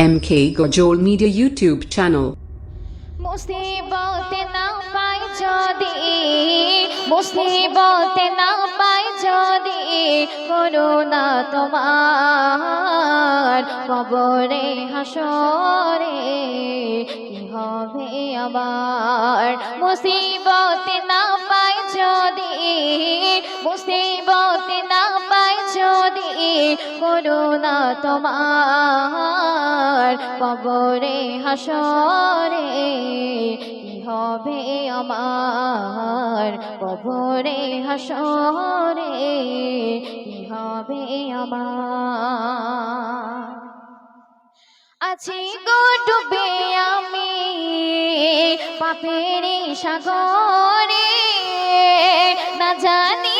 MK Gojol Media YouTube channel. মুসিবত না পাই যদি, মুসিবত না পাই যদি করুণা তোমার কবরে, হাসরে, কি হবে আবার মুসিবত না পাই যদি, মুসিবত করুণা তোমার কবরে, হাসরে হবে আমার? কবরে, হাসরে হবে আমার? আছি গো আমি পাপের সাগরে, না জানি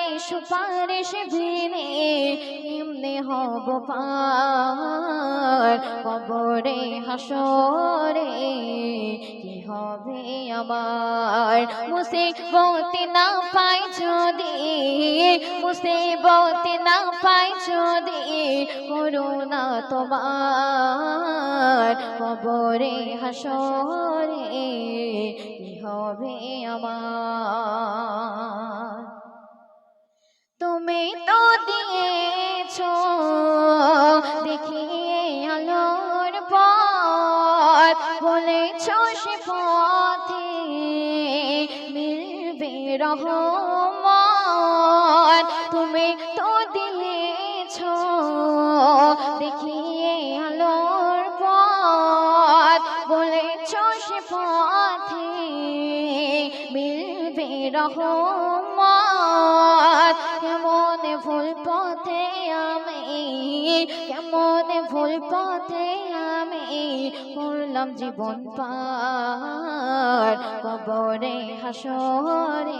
সুপারিশ ভিনে এমনি হব পার। কবরে হাসরে কি হবে আমার? মুসিবত না পাই যদি, মুসিবত না পাই যদি করুণা তোমার। কবরে হাসরে কি হবে আমার? তুমি তো দিয়েছ। দেখিয়ে আলোর পথ, বলেছ সে পথে মিলবে রহমত। তুমি তো দিয়েছ। দেখিয়ে আলোর পথ, বলেছ সে পথে মিলবে রহমত। কেমন ভুল পথে আমি কেমন ভুল পথে আমি করলাম জীবন পার কবরে হাসরে।